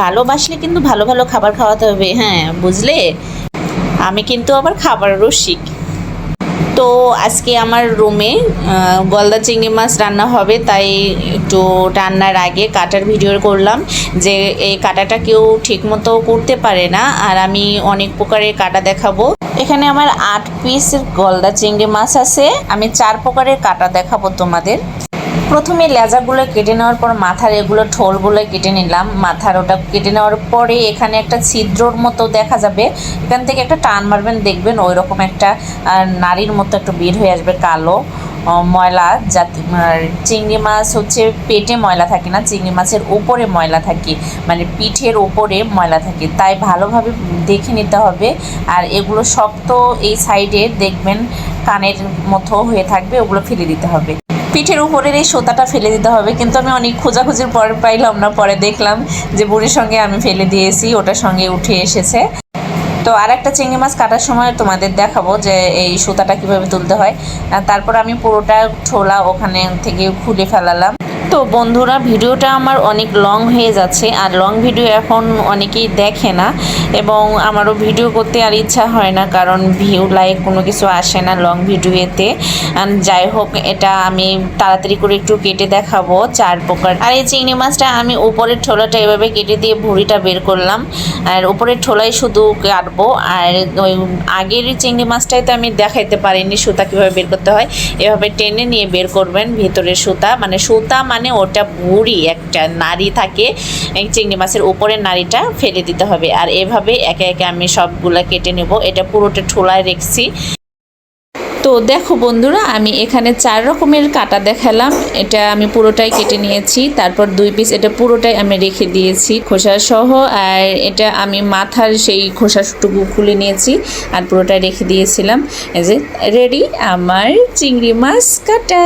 ভালোবাসলে কিন্তু ভালো ভালো খাবার খাওয়াতে হবে হ্যাঁ বুঝলে? আমি কিন্তু আবার খাবার রসিক তো আজকে আমার রুমে গলদা চিংড়ি মাছ রান্না হবে, তাই একটু রান্নার আগে কাটার ভিডিও করলাম যে এই কাটাটা কেউ ঠিকমতো করতে পারে না, আর আমি অনেক প্রকারের কাটা দেখাবো। এখানে আমার আট পিস গলদা চিংড়ি মাছ আছে, আমি চার প্রকারের কাটা দেখাবো তোমাদের। প্রথমে লেজাগুলো কেটে নেওয়ার পর মাথার এগুলো ঠোলগুলো কেটে নিলাম। মাথার ওটা কেটে নেওয়ার পরে এখানে একটা ছিদ্রর মতো দেখা যাবে। এখান থেকে একটা টান মারবেন, দেখবেন ওই রকম একটা নারীর মতো একটু বের হয়ে আসবে কালো ময়লা। যাতে চিংড়ি মাছ হচ্ছে পেটে ময়লা থাকে না, চিংড়ি মাছের ওপরে ময়লা থাকে মানে পিঠের ওপরে ময়লা থাকে। তাই ভালোভাবে দেখে নিতে হবে। আর এগুলো শক্ত এই সাইডে দেখবেন কানের মতো হয়ে থাকবে, ওগুলো ফেলে দিতে হবে। পিঠের উপরের এই সোতাটা ফেলে দিতে হবে। কিন্তু আমি অনেক খোঁজাখুঁজির পর পাইলাম না, পরে দেখলাম যে বুড়ির সঙ্গে আমি ফেলে দিয়েছি, ওটার সঙ্গে উঠে এসেছে। তো আর একটা চিংড়ি মাছ কাটার সময় তোমাদের দেখাবো যে এই সুতাটা কীভাবে তুলতে হয়। তারপর আমি পুরোটা ছোলা ওখানে থেকে খুলে ফেলালাম। তো বন্ধুরা, ভিডিওটা আমার অনেক লং হয়ে যাচ্ছে, আর লং ভিডিও এখন অনেকেই দেখে না, এবং আমারও ভিডিও করতে আর ইচ্ছা হয় না, কারণ ভিউ লাইক কোনো কিছু আসে না লং ভিডিওতে যাই হোক, এটা আমি তাড়াতাড়ি করে একটু কেটে দেখাবো চার প্রকার। আর এই চিংড়ি মাছটা আমি উপরের ঠোলাটা এভাবে কেটে দিয়ে ভুঁড়িটা বের করলাম, আর উপরের ঠোলাই শুধু কাটবো, আর ওই আগের চিংড়ি মাছটাই তো আমি দেখাইতে পারিনি, সুতা কীভাবে বের করতে হয়, এভাবে টেনে নিয়ে বের করবেন ভিতরের সুতা মানে সুতা মানে ওটা বুড়ি একটা নাড়ি থাকে চিংড়ি মাছের উপরের নাড়িটা ফেলে দিতে হবে। আর এভাবে একে একে আমি সবগুলা কেটে নেব। এটা পুরোটা ঠোলায় রেখেছি। তো দেখো বন্ধুরা, আমি এখানে চার রকমের কাটা দেখালাম। এটা আমি পুরোটাই কেটে নিয়েছি। তারপর দুই পিস এটা পুরোটাই আমি রেখে দিয়েছি খোসা সহ। আর এটা আমি মাথার সেই খোসাটুকু খুলে নিয়েছি আর পুরোটাই রেখে দিয়েছিলাম। এই যে রেডি আমার চিংড়ি মাছ কাটা।